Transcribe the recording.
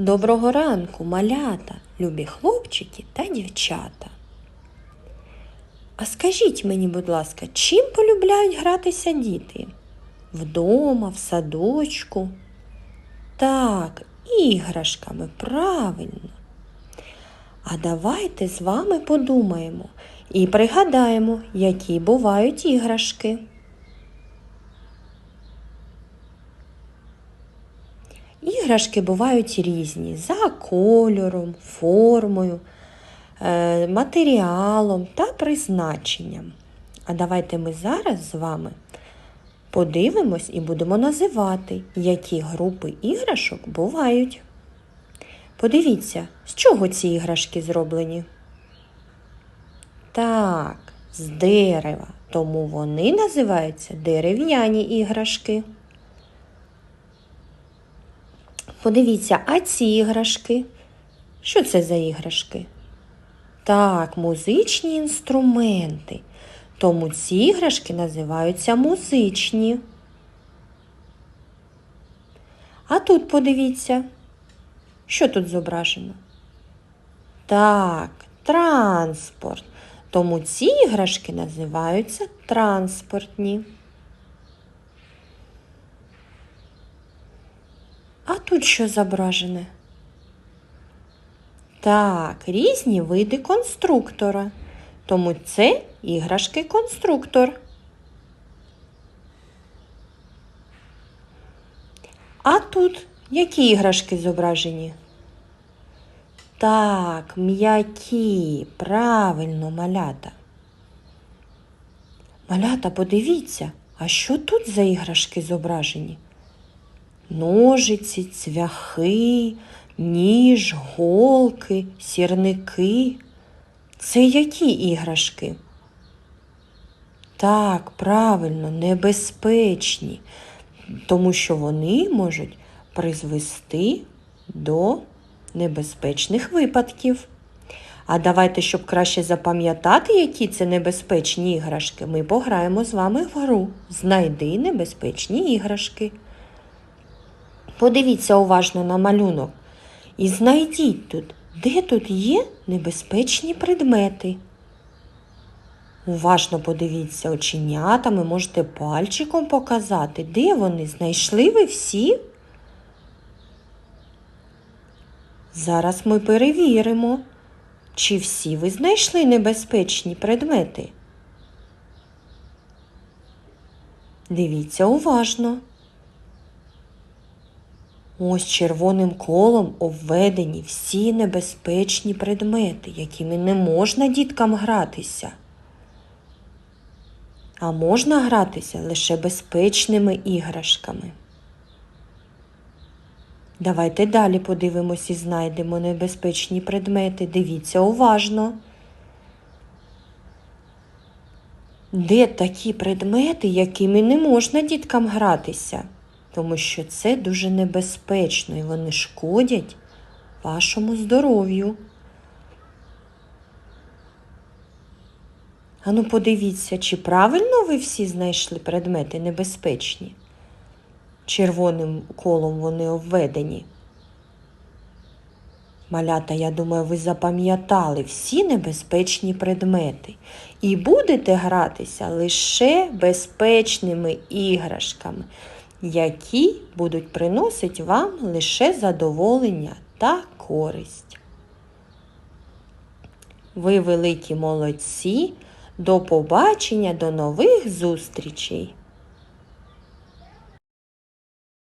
Доброго ранку, малята, любі хлопчики та дівчата. А скажіть мені, будь ласка, чим полюбляють гратися діти? Вдома, в садочку? Так, іграшками, правильно. А давайте з вами подумаємо і пригадаємо, які бувають іграшки. Іграшки бувають різні за кольором, формою, е, матеріалом та призначенням. А давайте ми зараз з вами подивимось і будемо називати, які групи іграшок бувають. Подивіться, з чого ці іграшки зроблені? Так, з дерева, тому вони називаються дерев'яні іграшки. Подивіться, а ці іграшки? Що це за іграшки? Так, музичні інструменти. Тому ці іграшки називаються музичні. А тут подивіться, що тут зображено? Так, транспорт. Тому ці іграшки називаються транспортні. А тут що зображене? Так, різні види конструктора. Тому це іграшки-конструктор. А тут які іграшки зображені? Так, м'які, правильно, малята. Малята, подивіться, а що тут за іграшки зображені? Ножиці, цвяхи, ніж, голки, сірники. Це які іграшки? Так, правильно, небезпечні, тому що вони можуть призвести до небезпечних випадків. А давайте, щоб краще запам'ятати, які це небезпечні іграшки, ми пограємо з вами в гру. Знайди небезпечні іграшки. Подивіться уважно на малюнок і знайдіть тут, де тут є небезпечні предмети. Уважно подивіться оченятами, можете пальчиком показати, де вони знайшли ви всі. Зараз ми перевіримо, чи всі ви знайшли небезпечні предмети. Дивіться уважно. Ось червоним колом обведені всі небезпечні предмети, якими не можна діткам гратися. А можна гратися лише безпечними іграшками. Давайте далі подивимось і знайдемо небезпечні предмети. Дивіться уважно. Де такі предмети, якими не можна діткам гратися? Тому що це дуже небезпечно і вони шкодять вашому здоров'ю. Ану, подивіться, чи правильно ви всі знайшли предмети небезпечні? Червоним колом вони обведені. Малята, я думаю, ви запам'ятали всі небезпечні предмети і будете гратися лише безпечними іграшками, які будуть приносити вам лише задоволення та користь. Ви великі молодці. До побачення, до нових зустрічей!